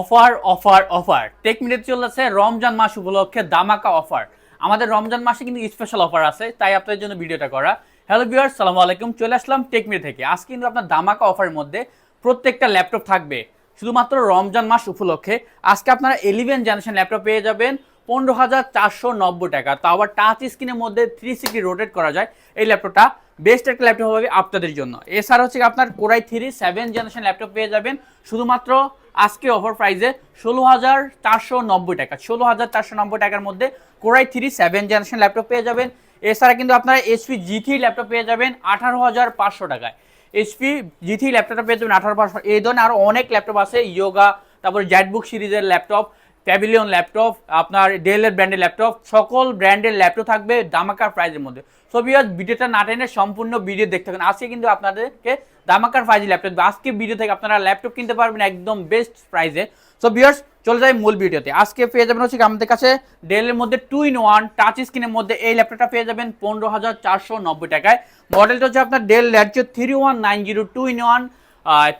Offer offer offer. Tech minute চলেছে রমজান মাস উপলক্ষে দামাকা offer. আমাদের রমজান মাসে কিন্তু স্পেশাল অফার আছে, তাই আপনাদের জন্য ভিডিওটা করা। হ্যালো ভিউয়ার্স সালামু আলাইকুম। চলে আসলাম টেক মিনিট থেকে। আজকে কিন্তু আপনার দামাকা অফারের মধ্যে প্রত্যেকটা ল্যাপটপ থাকবে, শুধুমাত্র রমজান মাস উপলক্ষে। আজকে আপনারা এলিভেন জেনারেশন ল্যাপটপ পেয়ে যাবেন, পনেরো হাজার চারশো নব্বই টাকা। তাও আবার টাচ স্ক্রিনের মধ্যে থ্রি সিক্সটি রোটেট করা যায়। এই ল্যাপটপটা বেস্ট একটা ল্যাপটপ হবে আপনাদের জন্য। এছাড়া হচ্ছে আপনার core i three seven generation laptop পেয়ে যাবেন, শুধুমাত্র আজকে অফার প্রাইসে ষোলো হাজার চারশো নব্বই টাকা। ষোলো হাজার চারশো নব্বই টাকার মধ্যে core i three seven generation laptop পেয়ে যাবেন। এছাড়া কিন্তু আপনারা এইচপি জি থ্রি ল্যাপটপ পেয়ে যাবেন আঠারো হাজার পাঁচশো টাকায়। এইচপি জি থ্রি ল্যাপটপটা পেয়ে যাবেন আঠারো পাঁচশো এই ধরনের আরও অনেক ল্যাপটপ আছে ইয়োগা তারপরে জ্যাটবুক সিরিজের ল্যাপটপ প্যাভিলিয়ন ল্যাপটপ আপনার ডেলের ব্র্যান্ডের ল্যাপটপ সকল ব্র্যান্ডের ল্যাপটপ থাকবে দামাকার প্রাইজের মধ্যে। সো বিয়ার ভিডিওটা না টেনে সম্পূর্ণ ভিডিও দেখতে থাকেন। আজকে কিন্তু আপনাদেরকে দামাকার প্রাইজে ল্যাপটপ আজকে ভিডিও থেকে আপনারা ল্যাপটপ কিনতে পারবেন একদম বেস্ট প্রাইজে সো বিয়ার্স চলে যাই মূল ভিডিওতে আজকে পেয়ে যাবেন হচ্ছে আমাদের কাছে ডেলের মধ্যে টু ইন ওয়ান টাচ স্ক্রিনের মধ্যে এই ল্যাপটপটা পেয়ে যাবেন পনেরো হাজার চারশো নব্বই টাকায়। মডেলটা হচ্ছে আপনার Dell laptop three one nine zero two in one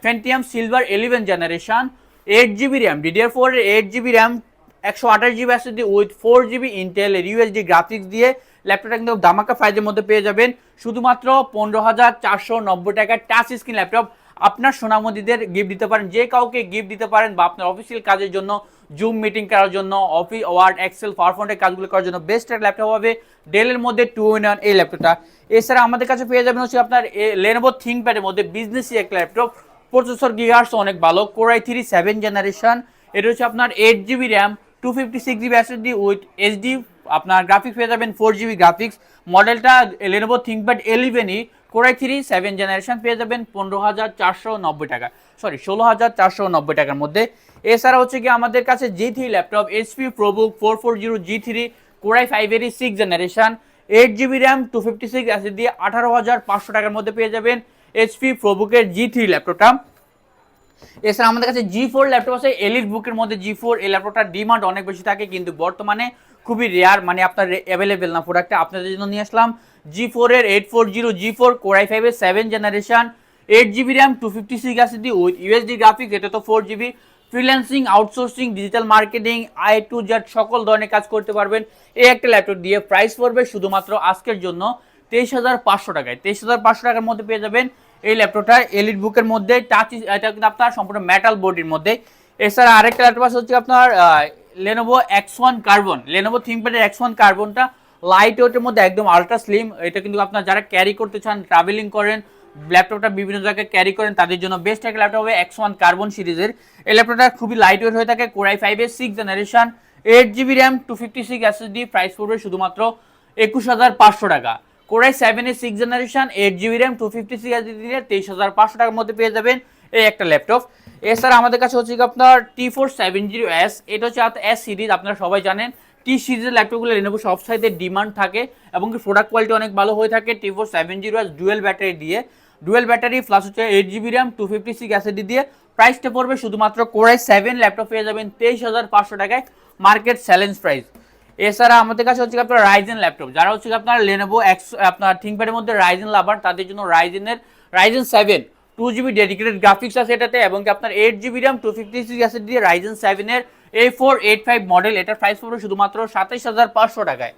Pentium silver eleven generation eight GB RAM DDR four eight GB RAM একশো আঠাশ GB SSD with four GB Intel UHD graphics দিয়ে ল্যাপটপটা কিন্তু দামাকা প্রাইজের মধ্যে পেয়ে যাবেন। শুধুমাত্র পনেরো হাজার চারশো নব্বই টাকার টাচ স্ক্রিন ল্যাপটপ আপনার সোনামদিদের গিফট দিতে পারেন। যে কাউকে গিফট দিতে পারেন বা আপনার অফিসিয়াল কাজের জন্য জুম মিটিং করার জন্য অফিস ওয়ার্ড এক্সেল পাওয়ারপয়েন্টের কাজগুলো করার জন্য বেস্ট একটা ল্যাপটপ হবে ডেলের মধ্যে টু ইন ওয়ান এই ল্যাপটপটা এছাড়া আমাদের কাছে পেয়ে যাবেন হচ্ছে আপনার লেনোভো থিঙ্কপ্যাডের মধ্যে বিজনেসি একটা ল্যাপটপ প্রসেসর গিগার্স অনেক ভালো কোরাই থ্রি সেভেন জেনারেশন এটা হচ্ছে আপনার eight GB RAM two fifty six GB SSD with HD আপনার গ্রাফিক্স পেয়ে যাবেন ফোর জিবি গ্রাফিক্স মডেলটা Lenovo ThinkPad এলিভেনই core i three seven generation পেয়ে যাবেন পনেরো হাজার চারশো নব্বই টাকা সরি ষোলো হাজার চারশো নব্বই টাকার মধ্যে। এছাড়া হচ্ছে কি আমাদের কাছে G three laptop HP ProBook four four zero G three core i ফাইভেরই six generation eight GB RAM two fifty six দিয়ে আঠারো হাজার পাঁচশো টাকার মধ্যে পেয়ে যাবেন। এইচপি প্রোবুকের জি থ্রি ল্যাপটপটা এছাড়া আমাদের কাছে জি ফোর ল্যাপটপ আছে এলিট বুকের মধ্যে জি ফোর এই ল্যাপটপটার ডিমান্ড অনেক বেশি থাকে, কিন্তু বর্তমানে খুবই রেয়ার মানে আপনার অ্যাভেলেবেল না প্রোডাক্টটা আপনাদের জন্য নিয়ে আসলাম জি ফোরের eight four zero G four core i ফাইভের seven generation eight GB RAM two fifty six SSD with UHD graphics এটা তো four GB freelancing outsourcing digital marketing A to Z সকল ধরনের কাজ করতে পারবেন। এই একটা ল্যাপটপ দিয়ে প্রাইস পড়বে শুধুমাত্র আজকের জন্য তেইশ হাজার পাঁচশো টাকায়। তেইশ হাজার পাঁচশো টাকার মধ্যে পেয়ে যাবেন এই ল্যাপটপটা, এলিট বুকের মধ্যে টাচ এটা কিন্তু আপনার সম্পূর্ণ মেটাল বডির মধ্যে। এছাড়া আরেকটা ল্যাপটপ আছে হচ্ছে আপনার Lenovo X one carbon Lenovo থিঙ্কপ্যাডের X one কার্বনটা লাইট ওয়েটের মধ্যে একদম আলট্রা স্লিম এটা কিন্তু আপনার যারা ক্যারি করতে চান ট্রাভেলিং করেন ল্যাপটপটা বিভিন্ন জায়গায় ক্যারি করেন, তাদের জন্য বেস্ট একটা ল্যাপটপ হবে এক্স ওয়ান কার্বন সিরিজের। এই ল্যাপটপটা খুবই লাইট ওয়েট হয়ে থাকে কোরাই ফাইভের six generation eight GB RAM two fifty six SSD price পড়বে শুধুমাত্র একুশ হাজার পাঁচশো টাকা। কোরাই সেভেনের six generation eight GB RAM two fifty six দিলে তেইশ হাজার পাঁচশো টাকার মধ্যে পেয়ে যাবেন এই একটা ল্যাপটপ এছাড়া আমাদের কাছে হচ্ছে আপনার T four seven zero S এটা হচ্ছে এস সিরিজ আপনারা সবাই জানেন। টি সিরিজের ল্যাপটপগুলো লেনোভো সব সাইডে ডিমান্ড থাকে এবং প্রোডাক্ট কোয়ালিটি অনেক ভালো হয়ে থাকে T four seven zero S dual battery দিয়ে। ডুয়েল ব্যাটারি প্লাস হচ্ছে eight GB RAM two fifty six SSD দিয়ে। প্রাইসটা পড়বে শুধুমাত্র কোরাই সেভেন ল্যাপটপ পেয়ে যাবেন তেইশ হাজার পাঁচশো টাকায়। মার্কেট চ্যালেঞ্জ প্রাইস এছাড়া আমাদের কাছে হচ্ছে আপনার রাইজেন ল্যাপটপ যারা হচ্ছে আপনার লেনোভো এক্স আপনার থিঙ্কপ্যাডের মধ্যে রাইজেন লাভার তাদের জন্য রাইজেনের Ryzen seven two GB dedicated graphics আছে এটাতে, এবং আপনার eight GB RAM two fifty six আছে দিয়ে রাইজেন সেভেনের A four eight five model এটার প্রাইস পড়বে শুধুমাত্র সাতাইশ হাজার পাঁচশো টাকায়।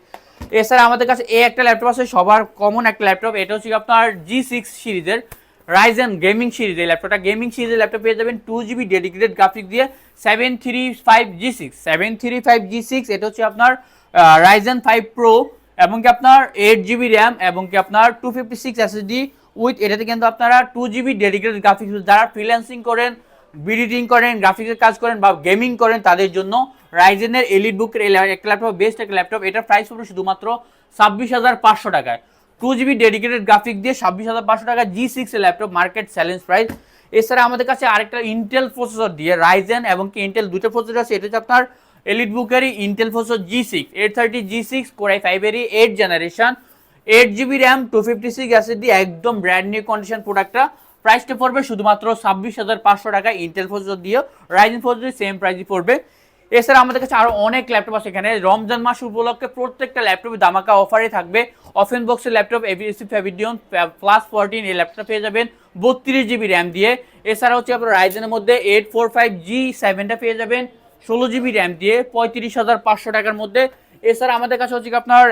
এছাড়া আমাদের কাছে এই একটা ল্যাপটপ আছে, সবার কমন একটা ল্যাপটপ এটা হচ্ছে আপনার জি সিক্স সিরিজের রাইজেন গেমিং সিরিজ, এই ল্যাপটপটা গেমিং সিরিজের ল্যাপটপ পেয়ে যাবেন টু জিবি ডেডিকেটেড গ্রাফিক্স দিয়ে। Seven three five G six seven three five G six এটা হচ্ছে আপনার রাইজেন ফাইভ প্রো এবং কি আপনার এইট জিবি র্যাম এবং কি আপনার two fifty six SSD with এটাতে কিন্তু আপনারা টু জিবি ডেডিকেটেড গ্রাফিক্স যারা ফ্রিল্যান্সিং করেন বিডিটিং করেন গ্রাফিক্সের কাজ করেন বা গেমিং করেন, তাদের জন্য রাইজেনের এলিট বুকের একটা ল্যাপটপ বেস্ট একটা ল্যাপটপ এটার প্রাইস পড়বে শুধুমাত্র ছাব্বিশ হাজার পাঁচশো টাকায়। টু জিবি ডেডিকেটেড গ্রাফিক দিয়ে ছাব্বিশ হাজার পাঁচশো টাকা G six laptop market challenge price এছাড়া আমাদের কাছে আরেকটা ইন্টেল প্রসেসর দিয়ে রাইজেন এবং কি ইন্টেল দুটো প্রসেসর আছে, এটা হচ্ছে আপনার elite বুকেরই Intel processor G six eight thirty G six core i ফাইভেরই eight generation eight GB RAM two fifty six SSD দিয়ে একদম ব্র্যান্ড নিউ কন্ডিশন প্রোডাক্টটা প্রাইসটা পড়বে শুধুমাত্র ছাব্বিশ হাজার পাঁচশো টাকা ইন্টেল প্রসেসর দিয়ে রাইজেন প্রসেসর সেম প্রাইসই পড়বে। এছাড়া আমাদের কাছে আরও অনেক ল্যাপটপ আছে এখানে। রমজান মাস উপলক্ষে প্রত্যেকটা ল্যাপটপে দামাকা অফারে থাকবে। অফেন বক্সের ল্যাপটপ এভিএসি ফ্যাভিডিয়ন প্লাস ফোরটিন এই ল্যাপটপ পেয়ে যাবেন বত্রিশ জিবি র্যাম দিয়ে। এছাড়া হচ্ছে আপনার রাইজেনের মধ্যে এইট ফোর ফাইভ জি সেভেনটা পেয়ে যাবেন ষোলো জিবি র্যাম দিয়ে, পঁয়ত্রিশ হাজার পাঁচশো টাকার মধ্যে। এছাড়া আমাদের কাছে হচ্ছে আপনার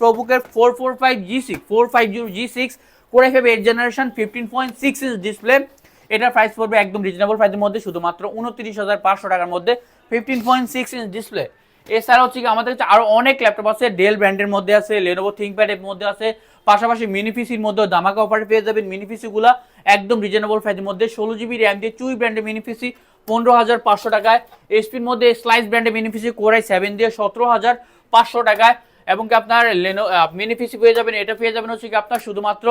প্রবুকের four four five G six four five zero G six core F eight generation fifteen point six inch display এটার প্রাইস পড়বে একদম রিজনেবল প্রাইসের মধ্যে, শুধুমাত্র উনত্রিশ হাজার পাঁচশো টাকার মধ্যে। Fifteen point six inch display এছাড়া হচ্ছে কি, আমাদের কাছে আরও অনেক ল্যাপটপ আছে ডেল ব্র্যান্ডের মধ্যে আছে লেনোভো থিঙ্কপ্যাড এর মধ্যে আছে, পাশাপাশি মিনিপিসির মধ্যে দামাকা অফারে পেয়ে যাবেন মিনিপিসিগুলো একদম রিজনেবল প্রাইসের মধ্যে, ষোলো জিবি র্যাম দিয়ে চুই ব্র্যান্ডের মিনিপিসি পনেরো হাজার পাঁচশো টাকায়। এসপির মধ্যে স্লাইস ব্র্যান্ডের মিনিপিসি কোরাই সেভেন দিয়ে সতেরো হাজার পাঁচশো টাকায়। এবং কি আপনার লেনো মিনিপিসি পেয়ে যাবেন, এটা পেয়ে যাবেন হচ্ছে কি আপনার শুধুমাত্র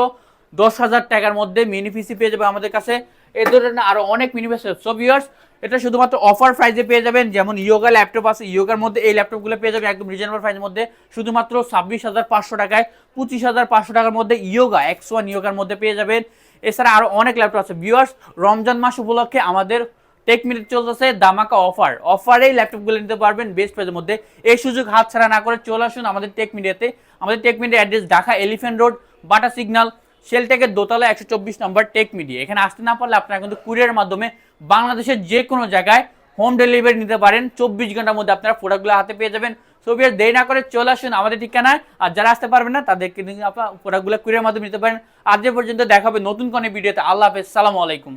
দশ হাজার টাকার মধ্যে মিনি পিসি পেয়ে যাবে আমাদের কাছে। এই ধরনের আরও অনেক মিনি পিসি সো ভিউয়ার্স এটা শুধুমাত্র অফার প্রাইসে পেয়ে যাবেন, যেমন ইয়োগা ল্যাপটপ আছে ইয়োগার মধ্যে এই ল্যাপটপগুলো পেয়ে যাবেন একদম রিজনেবল প্রাইসের মধ্যে, শুধুমাত্র ছাব্বিশ হাজার পাঁচশো টাকায়, পঁচিশ হাজার পাঁচশো টাকার মধ্যে ইয়োগা এক্স ওয়ান ইয়োগার মধ্যে পেয়ে যাবেন। এছাড়া আরও অনেক ল্যাপটপ আছে। ভিউয়ার্স রমজান মাস উপলক্ষে আমাদের টেক মিনিট চলতেছে দামাকা অফার অফারেই ল্যাপটপগুলো নিতে পারবেন বেস্ট প্রাইসের মধ্যে। এই সুযোগ হাতছাড়া না করে চলে আসুন আমাদের টেক মিডিয়াতে আমাদের tech media address Dhaka elephant road Bata signal শেলটেকের দোতলা একশো চব্বিশ নম্বর টেক মিডিয়া। এখানে আসতে না পারলে আপনারা কিন্তু কুরিয়ার মাধ্যমে বাংলাদেশের যে কোনো জায়গায় হোম ডেলিভারি নিতে পারেন। চব্বিশ ঘণ্টার মধ্যে আপনারা প্রোডাক্টগুলো হাতে পেয়ে যাবেন। আর দেরি না করে চলে আসুন আমাদের ঠিকানায়। আর যারা আসতে পারবেন না, তাদেরকে আপনার প্রোডাক্টগুলো কুরিয়ার মাধ্যমে নিতে পারেন। আজ পর্যন্ত দেখা হবে নতুন কোনো ভিডিওতে। আল্লাহ হাফেজ। সালামু আলাইকুম।